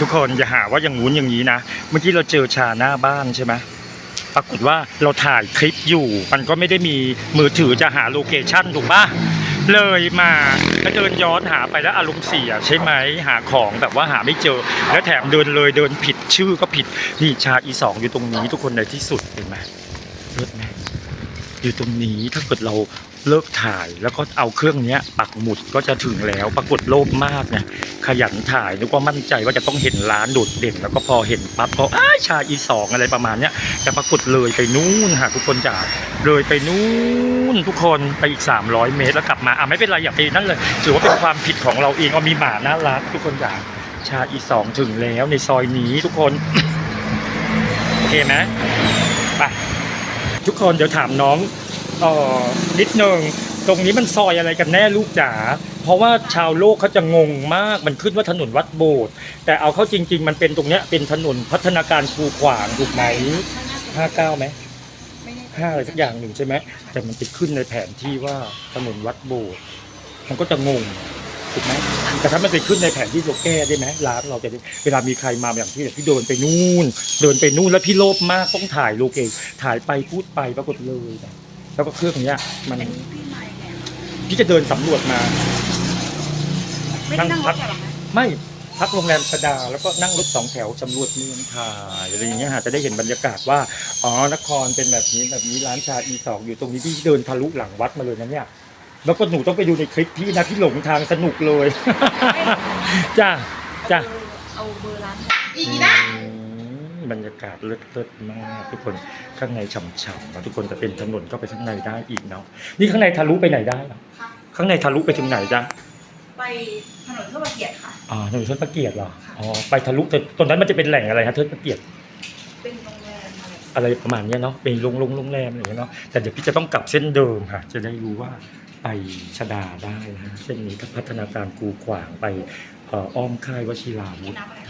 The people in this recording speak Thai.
ทุกคนอย่าหาว่าอย่างงู้นอย่างนี้นะ เมื่อกี้เราเจอชาหน้าบ้านใช่ไหมปรากฏว่าเราถ่ายคลิปอยู่ มันก็ไม่ได้มีมือถือจะหาโลเคชั่นถูกปะเลยมาก็เดินย้อนหาไปแล้วอารมณ์เสียใช่ไหมหาของแบบว่าหาไม่เจอ แล้วแถมเดินเลยเดินผิดชื่อก็ผิดนี่ชาอีสองอยู่ตรงนี้ทุกคนในที่สุดเห็นไหมเลิศไหมอยู่ตรงนี้ถ้าเกิดเราเลิกถ่ายแล้วก็เอาเครื่องเนี้ยปักหมุดก็จะถึงแล้วปรากฏโลภมากเนี่ย ขยันถ่ายนึกว่ามั่นใจว่าจะต้องเห็นร้านโดดเด่น แล้วก็พอเห็นปั๊บก็อ้าชาอีสองอะไรประมาณเนี้ยแต่ปรากฏเลยไปนู่นค่ะทุกคนจ๋าเลยไปนู่นทุกคนไปอีก 300 เมตรแล้วกลับมาอะไม่เป็นไรอย่าไปนั่นเลยถือว่าเป็นความผิดของเราเองเอามีหมาน่ารักทุกคนจ๋าชาอีสองถึงแล้วในซอยนี้ทุกคนโอเคไหมไปทุกคนเดี๋ยวถามน้องอ่อนิดนึงตรงนี้มันซอยอะไรกันแน่ลูกจ๋า ราะว่าชาวโลกเขาจะงงมากมันขึ้นว่าถนนวัดโบสถ์แต่เอาเข้าจริง ๆ มันเป็นตรงเนี้ยเป็นถนนพัฒนาการคูขวางถูกไหมห้าเก้าไหมห้าอะไรสักอย่างหนึ่งใช่ไหมแต่มันไปขึ้นในแผนที่ว่าถนนวัดโบสถ์มันก็จะงงถูกไหมแต่ถ้ามันไปขึ้นในแผนที่เราแก้ได้ไหมร้านเราจะได้เวลามีใครมาอย่างที่พี่เดินไปนู่น เดินไปนู่นแล้วพี่โลภมากต้องถ่ายโลเกถ่ายไปพูดไปปรากฏเลยนะแล้วก็เครื่องเนี้ยมันอันนี้พี่ไม่ พี่จะเดินสำรวจมา ไม่ได้นั่งรถแต่หรอกนะไม่พักโรงแรมสดา แล้วก็นั่งรถสองแถวสำรวจเมืองถ่ายอะไรอย่างเงี้ยฮะจะได้เห็นบรรยากาศว่าอ๋อนครเป็นแบบนี้แบบนี้ร้านชาอีสองอยู่ตรงนี้พี่เดินทะลุหลังวัดมาเลยนะเนี่ยแล้วก็หนูต้องไปดูในคลิปพี่นะพี่หลงทางสนุกเลย จ้าจ้าเอาเบอร์ร้านอีกนะ บรรยากาศเลิศเลิศมากทุกคนข้างในฉ่ำๆนะทุกคนจะเป็นถนนก็ไปข้างในได้อีกเนาะนี่ข้างในทะลุไปไหนได้เหรอค่ะข้างในทะลุไปถึงไหนจ้าไปถนนเทพเกียรติค่ะอ๋อถนนเทิดพระเกียรติเหรออ๋อไปทะลุแต่ตรงนั้นมันจะเป็นแหล่งอะไรฮะเทิดพระเกียรติ เป็นโรงแรมอะไรอะไรประมาณเนี้ยเนาะเป็นโรงโรงโรงแรมอะไรอย่างเงี้ยเนาะแต่เดี๋ยวพี่จะต้องกลับเส้นเดิมค่ะ จะได้รู้ว่าไปชดาได้นะเส้นนี้ก็พัฒนาการกูขวางไปเอ่ออ้อมค่ายวชิราวุธน้ำอะไรคะ